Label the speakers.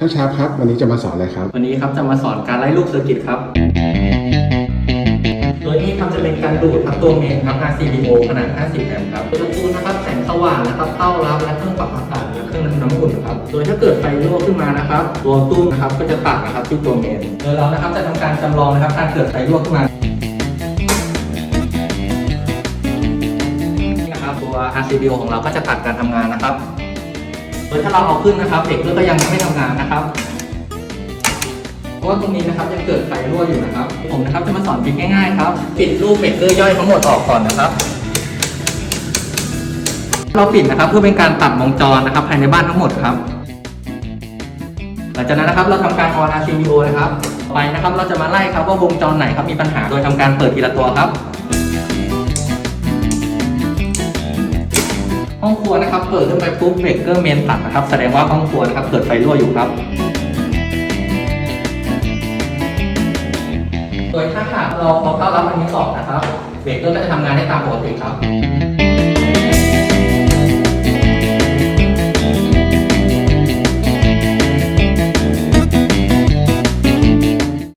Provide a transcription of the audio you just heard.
Speaker 1: ช่างชาร์ปครับวันนี้จะมาสอนอะไรครับ
Speaker 2: วันนี้ครับจะมาสอนการไล่ลูกเซอร์กิตครับ โดยนี้ครับจะเป็นการดูดครับตัวเมนครับ RCBO ขนาด 50 แอมป์ครับอุณหภูมินะครับแสงสว่างนะครับเต้ารับและเครื่องปรับอากาศและเครื่องน้ำอุ่นครับ โดยถ้าเกิดไฟรั่วขึ้นมานะครับ ตัวตู้นะครับก็จะตัดนะครับที่ตัวเมนโดยเรานะครับจะทำการจำลองนะครับการเกิดไฟรั่วขึ้นมานี่นะครับตัว RCBO ของเราก็จะตัดการทำงานนะครับ โดยถ้าเราเอาขึ้นนะครับ เด็กก็ยังไม่ทำงานนะครับเพราะว่าตรงนี้นะครับยังเกิดไฟรั่วอยู่นะครับ ผมนะครับจะมาสอนทริคง่ายๆครับ ปิดรูปเบรกเกอร์ย่อยทั้งหมดออกก่อนนะครับ เราปิดนะครับเพื่อเป็นการตัดวงจรนะครับ ภายในบ้านทั้งหมดครับ หลังจากนั้นนะครับเราทำการออน RCBO นะครับ ไปนะครับเราจะมาไล่ครับว่าวงจรไหนครับมีปัญหาโดยทำการเปิดทีละตัวครับ ห้องครัวนะครับ เปิดขึ้นไปปุ๊บเบรกเกอร์เมนตัดนะครับ แสดงว่าห้องครัวนะครับ เกิดไฟรั่วอยู่ครับ โดยถ้าหากเราพอเข้ารับอันนี้ออบนะครับ เบรกเกอร์ก็จะทำงานได้ตามปกติครับ